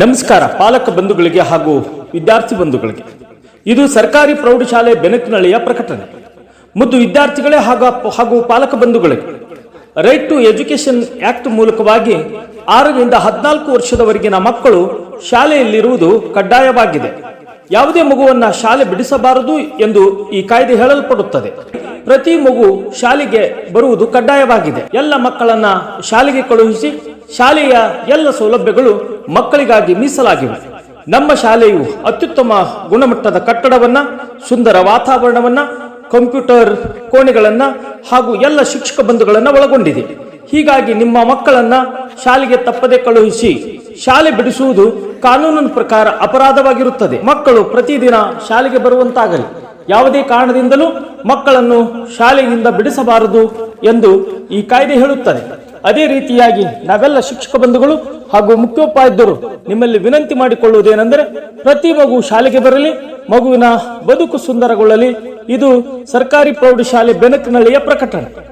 ನಮಸ್ಕಾರ, ಪಾಲಕ ಬಂಧುಗಳಿಗೆ ಹಾಗೂ ವಿದ್ಯಾರ್ಥಿ ಬಂಧುಗಳಿಗೆ. ಇದು ಸರ್ಕಾರಿ ಪ್ರೌಢಶಾಲೆ ಬೆನಕನಹಳ್ಳಿಯ ಪ್ರಕಟಣೆ. ಮತ್ತು ವಿದ್ಯಾರ್ಥಿಗಳೇ ಹಾಗೂ ಪಾಲಕ ಬಂಧುಗಳಿಗೆ ರೈಟ್ ಟು ಎಜುಕೇಶನ್ ಆಕ್ಟ್ ಮೂಲಕವಾಗಿ ಆರರಿಂದ ಹದಿನಾಲ್ಕು ವರ್ಷದವರೆಗಿನ ಮಕ್ಕಳು ಶಾಲೆಯಲ್ಲಿರುವುದು ಕಡ್ಡಾಯವಾಗಿದೆ. ಯಾವುದೇ ಮಗುವನ್ನ ಶಾಲೆ ಬಿಡಿಸಬಾರದು ಎಂದು ಈ ಕಾಯ್ದೆ ಹೇಳಲ್ಪಡುತ್ತದೆ. ಪ್ರತಿ ಮಗು ಶಾಲೆಗೆ ಬರುವುದು ಕಡ್ಡಾಯವಾಗಿದೆ. ಎಲ್ಲ ಮಕ್ಕಳನ್ನ ಶಾಲೆಗೆ ಕಳುಹಿಸಿ, ಶಾಲೆಯ ಎಲ್ಲ ಸೌಲಭ್ಯಗಳು ಮಕ್ಕಳಿಗಾಗಿ ಮೀಸಲಾಗಿವೆ. ನಮ್ಮ ಶಾಲೆಯು ಅತ್ಯುತ್ತಮ ಗುಣಮಟ್ಟದ ಕಟ್ಟಡವನ್ನ, ಸುಂದರ ವಾತಾವರಣವನ್ನ, ಕಂಪ್ಯೂಟರ್ ಕೋಣೆಗಳನ್ನ ಹಾಗೂ ಎಲ್ಲ ಶಿಕ್ಷಕ ಬಂಧುಗಳನ್ನ ಒಳಗೊಂಡಿದೆ. ಹೀಗಾಗಿ ನಿಮ್ಮ ಮಕ್ಕಳನ್ನ ಶಾಲೆಗೆ ತಪ್ಪದೆ ಕಳುಹಿಸಿ ಶಾಲೆ ಬಿಡಿಸುವುದು ಕಾನೂನಿನ ಪ್ರಕಾರ ಅಪರಾಧವಾಗಿರುತ್ತದೆ. ಮಕ್ಕಳು ಪ್ರತಿದಿನ ಶಾಲೆಗೆ ಬರುವಂತಾಗಲಿ. ಯಾವುದೇ ಕಾರಣದಿಂದಲೂ ಮಕ್ಕಳನ್ನು ಶಾಲೆಯಿಂದ ಬಿಡಿಸಬಾರದು ಎಂದು ಈ ಕಾಯ್ದೆ ಹೇಳುತ್ತದೆ. ಅದೇ ರೀತಿಯಾಗಿ ನಾವೆಲ್ಲ ಶಿಕ್ಷಕ ಬಂಧುಗಳು ಹಾಗೂ ಮುಖ್ಯೋಪಾಧ್ಯಾಯರು ನಿಮ್ಮಲ್ಲಿ ವಿನಂತಿ ಮಾಡಿಕೊಳ್ಳುವುದೇನೆಂದರೆ, ಪ್ರತಿ ಮಗು ಶಾಲೆಗೆ ಬರಲಿ, ಮಗುವಿನ ಬದುಕು ಸುಂದರಗೊಳ್ಳಲಿ. ಇದು ಸರ್ಕಾರಿ ಪ್ರೌಢಶಾಲೆ ಬೆನಕನಳ್ಳಿಯ ಪ್ರಕಟಣೆ.